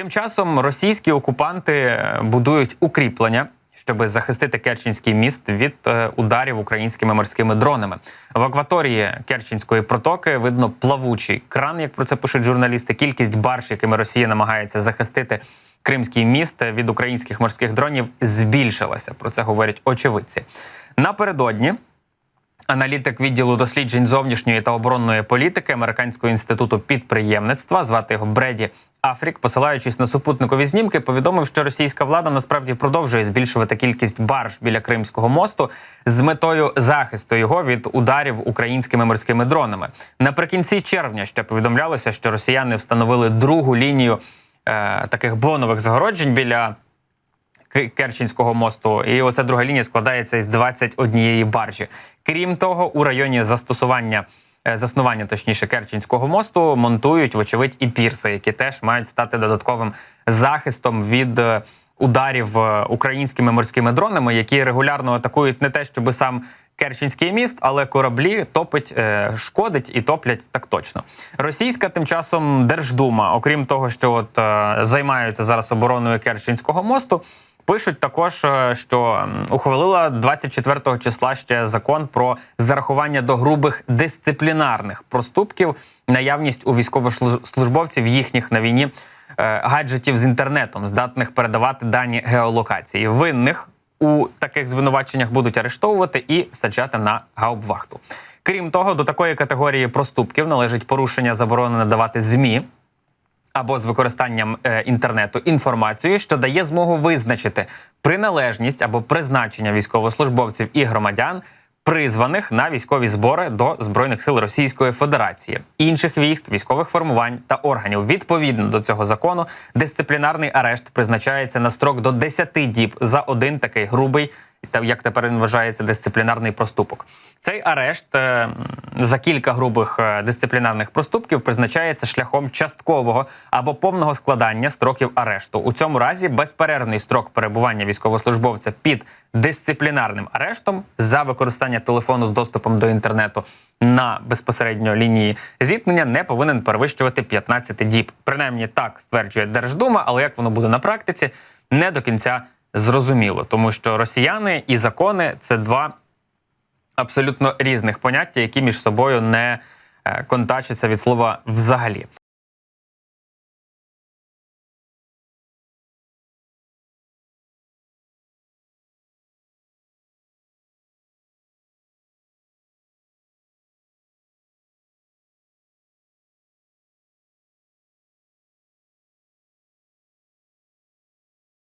Тим часом російські окупанти е, будують укріплення, щоб захистити Керченський міст від е, ударів українськими морськими дронами. В акваторії Керченської протоки видно плавучий кран, як про це пишуть журналісти. Кількість барж, якими Росія намагається захистити Кримський міст від українських морських дронів, збільшилася. Про це говорять очевидці. Напередодні Аналітик відділу досліджень зовнішньої та оборонної політики Американського інституту підприємництва, звати його Бреді Афрік, посилаючись на супутникові знімки, повідомив, що російська влада насправді продовжує збільшувати кількість барж біля Кримського мосту з метою захисту його від ударів українськими морськими дронами. Наприкінці червня ще повідомлялося, що росіяни встановили другу лінію е, таких бонових загороджень біля Керченського мосту. І оця друга лінія складається із 21 баржі. Крім того, у районі застосування. Е, Заснування, точніше, Керченського мосту монтують, вочевидь, і пірси, які теж мають стати додатковим захистом від е, ударів е, українськими морськими дронами, які регулярно атакують не те, щоб сам Керченський міст, але кораблі топить, е, шкодить і топлять так точно. Російська тим часом Держдума, окрім того, що от е, займаються зараз обороною Керченського мосту. Пишуть також, е, що ухвалила 24 числа ще закон про зарахування до грубих дисциплінарних проступків, наявність у військовослужбовців їхніх на війні е, гаджетів з інтернетом, здатних передавати дані геолокації. Винних у таких звинуваченнях будуть арештовувати і саджати на гаубвахту. Крім того, до такої категорії проступків належить порушення заборони надавати змі або з використанням е, інтернету інформацію, що дає змогу визначити приналежність або призначення військовослужбовців і громадян, призваних на військові збори до збройних сил Російської Федерації, інших військ, військових формувань та органів. Відповідно до цього закону, дисциплінарний арешт призначається на строк до 10 діб за один такий грубий. Як тепер він вважається дисциплінарний проступок. Цей арешт е, за кілька грубих е, дисциплінарних проступків призначається шляхом часткового або повного складання строків арешту. У цьому разі безперервний строк перебування військовослужбовця під дисциплінарним арештом за використання телефону з доступом до інтернету на безпосередньо лінії зіткнення не повинен перевищувати 15 діб. Принаймні так стверджує Держдума, але як воно буде на практиці, не до кінця зрозуміло, тому що росіяни і закони це два абсолютно різних поняття, які між собою не е, контачаться від слова взагалі.